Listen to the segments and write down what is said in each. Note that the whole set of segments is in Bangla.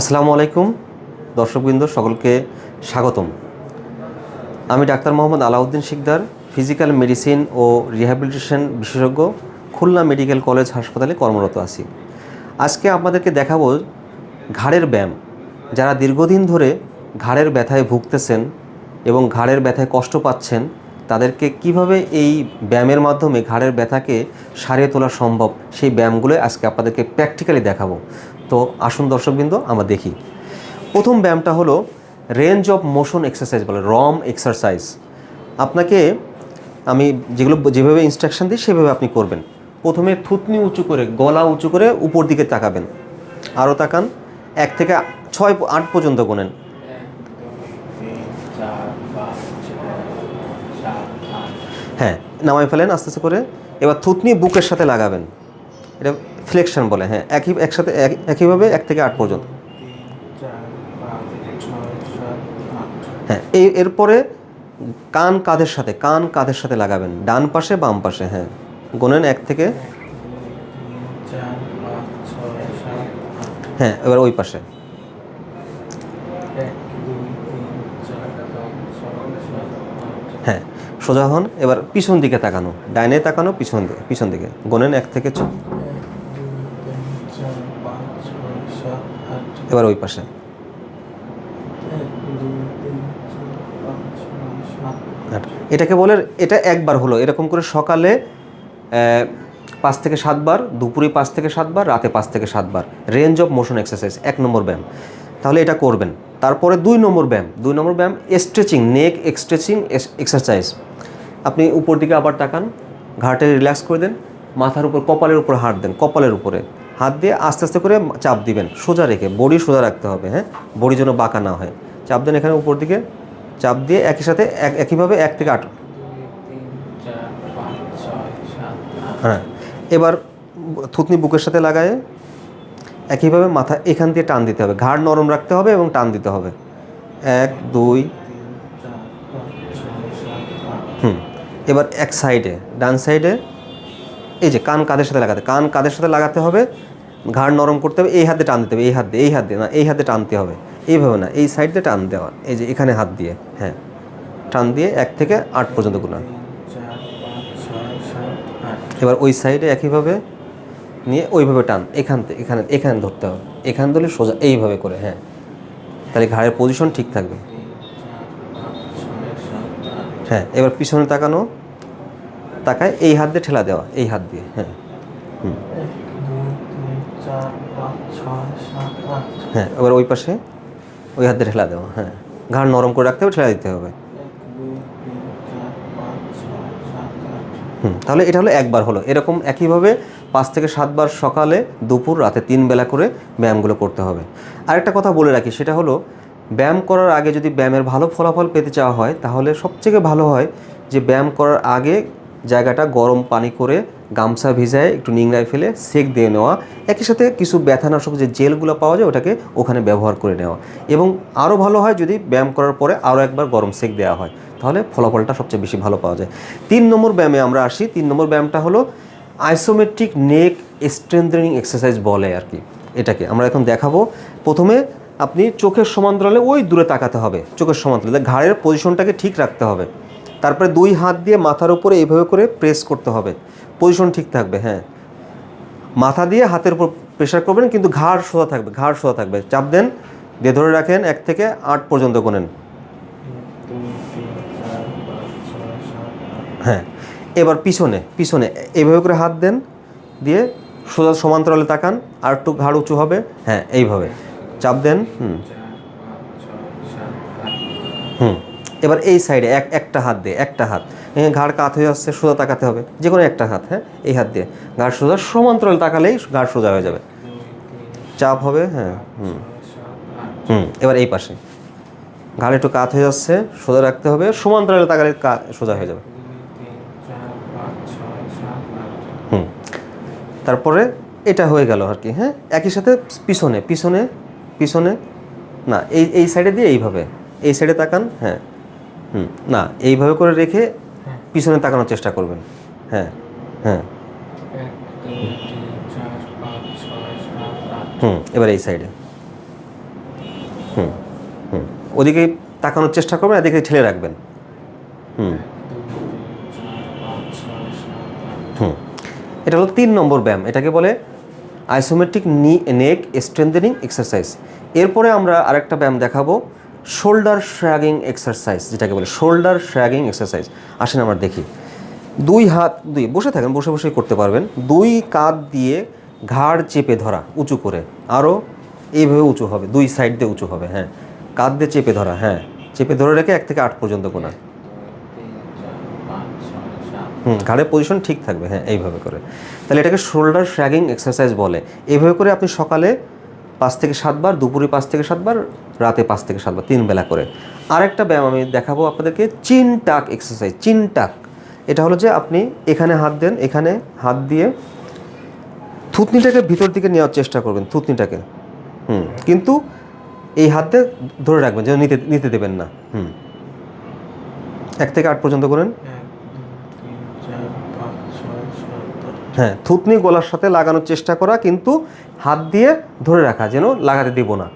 আসসালামু আলাইকুম, দর্শকবৃন্দ, সকলকে স্বাগতম। আমি doctor Mohammad Alauddin Sikdar, physical medicine ও রিহ্যাবিলিটেশন বিশেষজ্ঞ, খুলনা মেডিকেল কলেজ হাসপাতালে কর্মরত আছি। আজকে আপনাদেরকে দেখাবো ঘাড়ের ব্যায়াম। যারা দীর্ঘদিন ধরে ঘাড়ের ব্যথায় ভুগতেছেন এবং ঘাড়ের ব্যথায় কষ্ট পাচ্ছেন, তাদেরকে কীভাবে এই ব্যায়ামের মাধ্যমে ঘাড়ের ব্যথাকে সারিয়ে তোলা সম্ভব, সেই ব্যায়ামগুলো আজকে আপনাদেরকে প্র্যাকটিক্যালি দেখাবো। তো আসুন দর্শকবৃন্দ, আমরা দেখি। প্রথম ব্যায়ামটা হলো রেঞ্জ অফ মোশন এক্সারসাইজ বলে রম এক্সারসাইজ আপনাকে আমি যেগুলো, যেভাবে ইনস্ট্রাকশন দিই, সেভাবে আপনি করবেন। প্রথমে থুতনি উঁচু করে, গলা উঁচু করে উপর দিকে তাকাবেন। আরও তাকান, এক থেকে ছয়, আট পর্যন্ত গোনেন। হ্যাঁ নামাই ফেলেন আস্তে আস্তে করে। এবার থুতনি বুকের সাথে লাগাবেন। এটা ফ্লেকশন বলে হ্যাঁ একই, একসাথে, এক- একইভাবে এক থেকে আট পর্যন্ত। ছয় হ্যাঁ এই, এরপরে কান কাঁধের সাথে, কান কাঁধের সাথে লাগাবেন, ডান পাশে, বাম পাশে হ্যাঁ গোনেন এক থেকে ছয় হ্যাঁ এবার ওই পাশে। ছয় হ্যাঁ সোজা হন, এবার পিছন দিকে তাকানো, ডাইনে তাকানো, পিছন দিকে পিছন দিকে, গোনেন এক থেকে ছ এবার ওই পাশে। এটাকে বলে এটা একবার হলো। এরকম করে সকালে পাঁচ থেকে সাতবার দুপুরে পাঁচ থেকে সাতবার রাতে পাঁচ থেকে সাতবার রেঞ্জ অফ মোশন এক্সারসাইজ এক নম্বর ব্যায়াম। তাহলে এটা করবেন। তারপরে দুই নম্বর ব্যায়াম। দুই নম্বর ব্যায়াম স্ট্রেচিং নেক স্ট্রেচিং এক্সারসাইজ আপনি উপর দিকে আবার তাকান ঘাটে রিল্যাক্স করে দেন মাথার উপর কপালের উপর হাত দেন কপালের উপরে। হাত দিয়ে আস্তে আস্তে করে চাপ দিবেন, সোজা রেখে, বডি সোজা রাখতে হবে হ্যাঁ? বডি যেন বাঁকা না হয়। চাপ দেন এখানে উপর দিকে, চাপ দিয়ে একই সাথে এক, একইভাবে এক থেকে আট। হ্যাঁ এবার থুতনি বুকের সাথে লাগায় একইভাবে মাথা এখান দিয়ে টান দিতে হবে, ঘাড় নরম রাখতে হবে এবং টান দিতে হবে। এক, দুই, হুম, এবার এক সাইডে, ডান সাইডে এই যে কান কাদের সাথে লাগাতে, কান কাদের সাথে লাগাতে হবে? ঘাড় নরম করতে হবে, এই হাতে টান দিতে হবে, এই হাত দিয়ে, এই হাত দিয়ে, না, এই হাতে টানতে হবে। এইভাবে না, এই সাইড দিয়ে টান দেওয়া, এই যে এখানে হাত দিয়ে হ্যাঁ। টান দিয়ে এক থেকে আট পর্যন্ত গুণা এবার ওই সাইডে একইভাবে নিয়ে ওইভাবে টান, এখান থেকে, এখানে এখানে ধরতে হবে। এখান ধরলে সোজা এইভাবে করে হ্যাঁ। তাহলে ঘাড়ের পজিশন ঠিক থাকবে। হ্যাঁ এবার পিছনে তাকানো। তাকায় এই হাত দিয়ে ঠেলা দেওয়া, এই হাত দিয়ে হ্যাঁ। হ্যাঁ এবার ওই পাশে ওই হাত দিয়ে ঠেলা দেওয়া হ্যাঁ। ঘাড় নরম করে রাখতে হবে, ঠেলা দিতে হবে। হুম, তাহলে এটা হলো একবার হলো। এরকম একইভাবে পাঁচ থেকে সাতবার সকালে, দুপুর, রাতে তিন বেলা করে ব্যায়ামগুলো করতে হবে। আরেকটা কথা বলে রাখি, সেটা হলো ব্যায়াম করার আগে যদি ব্যায়ামের ভালো ফলাফল পেতে চাওয়া হয়, তাহলে সবথেকে ভালো হয় যে ব্যায়াম করার আগে জায়গাটা গরম পানি করে গামছা ভিজায় একটু নিংড়ায় ফেলে সেক দিয়ে নেওয়া। একই সাথে কিছু ব্যথানাশক যে জেলগুলো পাওয়া যায় ওটাকে ওখানে ব্যবহার করে নেওয়া। এবং আরও ভালো হয় যদি ব্যায়াম করার পরে আরও একবার গরম সেক দেওয়া হয়, তাহলে ফলাফলটা সবচেয়ে বেশি ভালো পাওয়া যায়। তিন নম্বর ব্যায়ামে আমরা আসি। তিন নম্বর ব্যায়ামটা হলো আইসোমেট্রিক নেক স্ট্রেংথেনিং এক্সারসাইজ বলে আর কি, এটাকে। আমরা এখন দেখাবো। প্রথমে আপনি চোখের সমান্তরালে ওই দূরে তাকাতে হবে, চোখের সমান্তরালে। ঘাড়ের পজিশনটাকে ঠিক রাখতে হবে। তারপরে দুই হাত দিয়ে মাথার উপরে এইভাবে করে প্রেস করতে হবে। পজিশন ঠিক থাকবে হ্যাঁ। মাথা দিয়ে হাতের উপর প্রেশার করবেন, কিন্তু ঘাড় সোজা থাকবে, ঘাড় সোজা থাকবে। চাপ দেন, দিয়ে ধরে রাখেন এক থেকে আট পর্যন্ত গোনেন। হ্যাঁ এবার পিছনে পিছনে এইভাবে করে হাত দেন, দিয়ে সোজা সমান্তরালে তাকান, আর একটু ঘাড় উঁচু হবে হ্যাঁ এইভাবে। চাপ দেন, হুম চার পাঁচ ছয় সাত আট হুম এবার এই সাইডে এক, একটা হাত দিয়ে, একটা হাত। ঘাড় কাত হয়ে আসছে, সোজা তাকাতে হবে। যে কোনো একটা হাত হ্যাঁ? এই হাত দিয়ে। ঘাড় সোজা, সমান্তরাল তাকালেই ঘাড় সোজা হয়ে যাবে। চাপ হবে হ্যাঁ হুম। হুম, এবার এই পাশে। ঘাড় একটু কাত হয়ে যাচ্ছে সোজা রাখতে হবে। সমান্তরালে তাকালে সোজা হয়ে যাবে। হুম। তারপরে এটা হয়ে গেল আর কি হ্যাঁ? একই সাথে পিছনে পিছনে পিছনে, না, এই এই সাইডে দিয়ে এইভাবে। এই সাইডে তাকান হ্যাঁ। না এইভাবে করে রেখে হ্যাঁ। পিছনে তাকানোর চেষ্টা করবেন। হ্যাঁ হ্যাঁ। হুম এবার এই সাইডে। হুম হুম ওদিকে তাকানোর চেষ্টা করবেন এদিকে ঠেলে রাখবেন। হুম। হুম এটা হলো তিন নম্বর ব্যায়াম এটাকে বলে আইসোমেট্রিক নি নেক স্ট্রেন্থেনিং এক্সারসাইজ এরপরে আমরা আরেকটা ব্যায়াম দেখাবো শোল্ডার শ্র্যাগিং এক্সারসাইজ যেটাকে বলে শোল্ডার শ্র্যাগিং এক্সারসাইজ আসেন আমরা দেখি। দুই হাত দুই বসে থাকেন, বসে বসে করতে পারবেন। দুই কাঁধ দিয়ে ঘাড় চেপে ধরা, উঁচু করে। আরও এইভাবে উঁচু হবে, দুই সাইড দিয়ে উঁচু হবে হ্যাঁ। কাঁধ দিয়ে চেপে ধরা হ্যাঁ। চেপে ধরে রেখে এক থেকে আট পর্যন্ত গোনা হুম, ঘাড়ের পজিশন ঠিক থাকবে হ্যাঁ এইভাবে করে। তাহলে এটাকে শোল্ডার শ্র্যাগিং এক্সারসাইজ বলে। এইভাবে করে আপনি সকালে পাঁচ থেকে সাতবার, দুপুরে পাঁচ থেকে সাতবার, রাতে পাঁচ থেকে সাতবার, তিন বেলা করে। আরেকটা ব্যায়াম আমি দেখাবো আপনাদেরকে, চিন টাক এক্সারসাইজ চিন টাক। এটা হলো যে আপনি এখানে হাত দেন, এখানে হাত দিয়ে থুতনিটাকে ভিতর দিকে নেওয়ার চেষ্টা করবেন, থুতনিটাকে। হুম, কিন্তু এই হাত ধরে রাখবেন, যেন নিতে নিতে দেবেন না। হুম। এক থেকে আট পর্যন্ত করেন এক দুই তিন চার পাঁচ ছয় সাত আট হ্যাঁ থুতনি গলার সাথে লাগানোর চেষ্টা করা, কিন্তু হাত দিয়ে ধরে রাখা, যেন লাগাতে দেব না।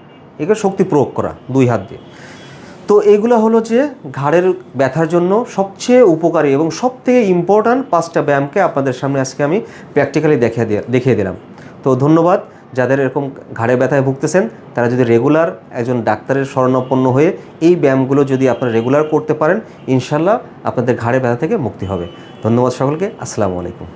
এগুলো শক্তি প্রয়োগ করা, দুই হাত দিয়ে। তো এগুলো হলো যে ঘাড়ের ব্যথার জন্য সবচেয়ে উপকারী এবং সবথেকে ইম্পর্ট্যান্ট পাঁচটা ব্যায়ামকে আপনাদের সামনে আজকে আমি প্র্যাকটিক্যালি দেখিয়ে দেখিয়ে দিলাম। তো ধন্যবাদ, যাদের এরকম ঘাড়ে ব্যথায় ভুগতেছেন, তারা যদি রেগুলার একজন ডাক্তারের শরণাপন্ন হয়ে এই ব্যায়ামগুলো যদি আপনারা রেগুলার করতে পারেন, ইনশাল্লাহ আপনাদের ঘাড়ে ব্যথা থেকে মুক্তি হবে। ধন্যবাদ সকলকে, আসসালামু আলাইকুম।